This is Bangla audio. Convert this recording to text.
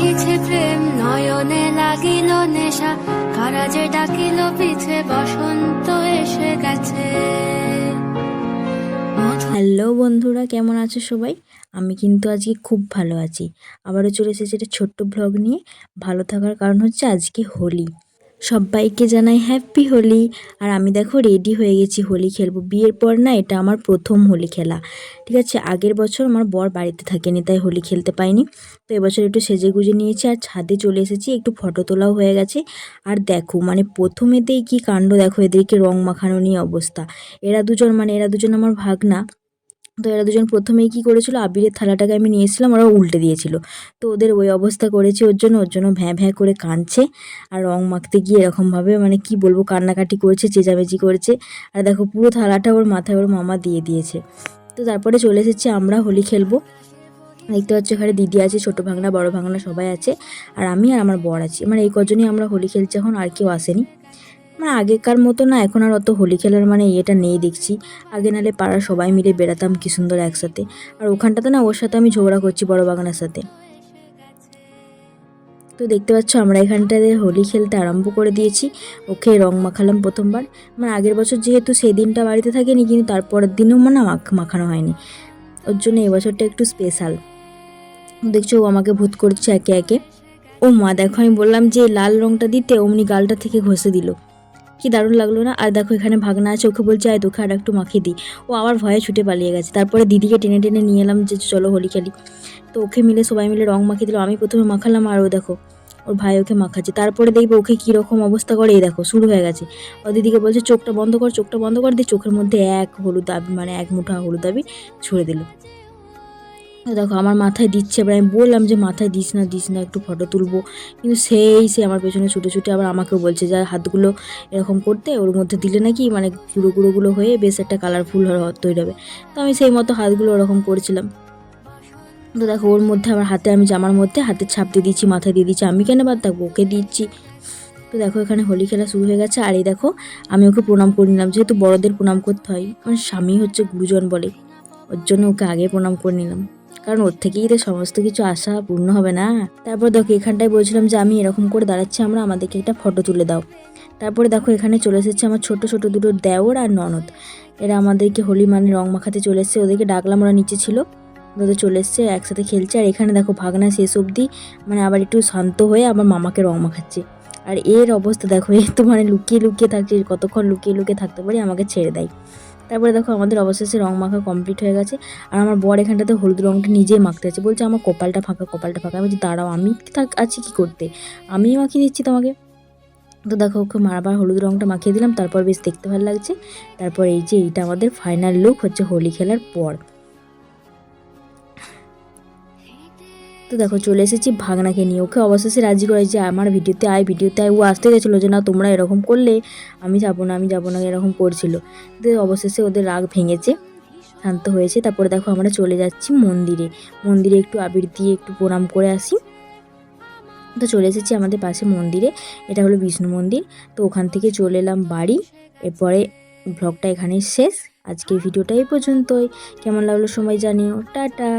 বহিছে প্রেম, নয়নে লাগিল নেশা। কারাজে ডাকিল, পিছে বসন্ত এসে গেছে। হ্যালো বন্ধুরা, কেমন আছো সবাই? আমি কিন্তু আজকে খুব ভালো আছি। আবারও চলে এসেছি একটা ছোট্ট ব্লগ নিয়ে। ভালো থাকার কারণ হচ্ছে আজকে হোলি। সবাইকে জানাই হ্যাপি হোলি। আর আমি দেখো রেডি হয়ে গেছি হোলি খেলব। বিয়ের পর না এটা আমার প্রথম হোলি খেলা। ঠিক আছে, আগের বছর আমার বর বাড়িতে থাকেনি, তাই হোলি খেলতে পাইনি। তো এবছর একটু সেজে গুজে নিয়েছি আর ছাদে চলে এসেছি, একটু ফটো তোলাও হয়ে গেছে। আর দেখো মানে প্রথমেতেই কি কাণ্ড দেখো, এদেরকে রং মাখানো নিয়ে অবস্থা। এরা দুজন মানে এরা দুজন আমার ভাগনা। তো এরা দুজন প্রথমেই কী করেছিল? আবিরের থালাটাকে আমি নিয়েছিলাম, ওরা উল্টে দিয়েছিল। তো ওদের ওই অবস্থা করেছে ওর জন্য ওর জন্য ভ্যাঁ ভ্যাঁ করে কাঁদছে আর রং মাখতে গিয়ে এরকমভাবে মানে কি বলব, কান্নাকাটি করেছে, চেঁচামেচি করেছে। আর দেখো পুরো থালাটা ওর মাথায় ওর মামা দিয়ে দিয়েছে। তো তারপরে চলে এসেছি আমরা হোলি খেলব। দেখতে পাচ্ছ এখানে দিদি আছে, ছোটো ভাঙনা, বড় ভাঙনা সবাই আছে। আর আমি আর আমার বর আছি। মানে এই কজনই আমরা হোলি খেলছি এখন, আর কেউ আসেনি। মানে আগেকার মতো না, এখন আর অত হোলি খেলার মানে ইয়েটা নেই দেখছি। আগে নালে পাড়ার সবাই মিলে বেড়াতাম কি সুন্দর একসাথে। আর ওখানটাতে না, ওর সাথে আমি ঝগড়া করছি বড় বাগানের সাথে। তো দেখতে পাচ্ছ, আমরা এখানটাতে হোলি খেলতে আরম্ভ করে দিয়েছি। ওকে রং মাখালাম প্রথমবার। মানে আগের বছর যেহেতু সেই দিনটা বাড়িতে থাকেনি, কিন্তু তারপরের দিনও মানে মাখ, মাখানো হয়নি। ওর জন্য এবছরটা একটু স্পেশাল দেখছ, ও আমাকে ভূত করছে একে একে। ও মা, দেখো, আমি বললাম যে, লাল রংটা দিতে, অমনি গালটা থেকে ঘষে দিল। কি দারুণ লাগল না? আর দেখো এখানে ভাগনা আছে, ওকে বলছে, আয় তোকে আর একটু মাখিয়ে দিই। ও আবার ভয়ে ছুটে পালিয়ে গেছে। তারপরে দিদিকে টেনে টেনে নিয়ে এলাম যে, চলো হোলি খেলি। তো ওকে মিলে সবাই মিলে রং মাখিয়ে দিল। আমি প্রথমে মাখালাম, আর ও দেখো, ওর ভাই ওকে মাখাচ্ছে। তারপরে দেখবে ওকে কীরকম অবস্থা করে, এই দেখো, শুরু হয়ে গেছে। ও দিদিকে বলছে, চোখটা বন্ধ কর, চোখটা বন্ধ কর। দিয়ে চোখের মধ্যে এক হলুদ দাবি মানে এক মুঠা হলুদ দাবি ছুঁড়ে দিল। দেখো, আমার মাথায় দিচ্ছে, এবার আমি বললাম যে মাথায় দিস না দিস না, একটু ফটো তুলবো। কিন্তু সেই সে আমার পেছনে ছুটে ছুটে আবার আমাকেও বলছে, যে, হাতগুলো এরকম করতে, ওর মধ্যে দিলে নাকি মানে গুঁড়ো গুঁড়োগুলো হয়ে বেশ একটা কালারফুল তৈরি হবে। তো আমি সেই মতো হাতগুলো ওরকম করেছিলাম। তো দেখো, ওর মধ্যে আমার হাতে আমি জামার মধ্যে হাতের ছাপ দিয়ে দিচ্ছি মাথায় দিয়ে দিচ্ছি আমি কেন বাদ থাকব? ওকে দিচ্ছি। তো দেখো, এখানে হোলি খেলা শুরু হয়ে গেছে। আর এই দেখো, আমি ওকে প্রণাম করে নিলাম। যেহেতু বড়দের প্রণাম করতে হয়, আমার স্বামী হচ্ছে গুরুজন বলে, ওর জন্য ওকে আগে প্রণাম করে নিলাম। কারণ ওর থেকেই তো সমস্ত কিছু আশা পূর্ণ হবে না। তারপর দেখো, এখানটায় বলছিলাম যে আমি এরকম করে দাঁড়াচ্ছি, আমরা আমাদেরকে একটা ফটো তুলে দাও। তারপরে দেখো, এখানে চলে এসেছে আমার ছোট ছোট দুটো দেওর আর ননদ। এরা আমাদেরকে হোলি মানে রং মাখাতে চলে এসছে, ওদেরকে ডাকলাম, ওরা নিচে ছিল। ওদের চলে এসছে, একসাথে খেলছে, আর এখানে দেখো, ভাগনা শেষ অবধি মানে আবার একটু শান্ত হয়ে আবার মামাকে রং মাখাচ্ছে। আর এর অবস্থা দেখো, এ তো মানে লুকিয়ে লুকিয়ে থাকছে, কতক্ষণ লুকিয়ে লুকিয়ে থাকতে পারি, আমাকে ছেড়ে দেয়। তারপরে দেখো আমাদের অবশেষে রং মাখা কমপ্লিট হয়ে গেছে। আর আমার বর এখানটাতে হলুদ রংটা নিজেই মাখতে আছে বলছে, আমার কপালটা ফাঁকা কপালটা ফাঁকা। আমি দাঁড়াও, আমি থাক, আছি কী করতে? আমি মাখিয়ে দিচ্ছি তোমাকে। তো দেখো, ওকে মারাবার হলুদ রঙটা মাখিয়ে দিলাম। তারপর বেশ দেখতে ভালো লাগছে। তারপর এই যে, এইটা আমাদের ফাইনাল লুক হচ্ছে হোলি খেলার পর। তো দেখো, চলে এসেছি ভাগনাকে নিয়ে। ওকে অবশেষে রাজি করাই যে আমার ভিডিওতে আয় ভিডিওতে আয় ও আসতে গেছিল যে, না, তোমরা এরকম করলে আমি যাব না, আমি যাব না, এরকম করছিল। তো অবশেষে ওদের রাগ ভেঙেছে, শান্ত হয়েছে। তারপরে দেখো, আমরা চলে যাচ্ছি মন্দিরে। মন্দিরে একটু আবির দিয়ে একটু প্রণাম করে আসি। তো চলে এসেছি আমাদের পাশে মন্দিরে, এটা হলো বিষ্ণু মন্দির। তো ওখান থেকে চলে এলাম বাড়ি। এরপরে ব্লগটা এখানেই শেষ। আজকের ভিডিওটা এই পর্যন্তই। কেমন লাগল সময় জানিও। টাটা!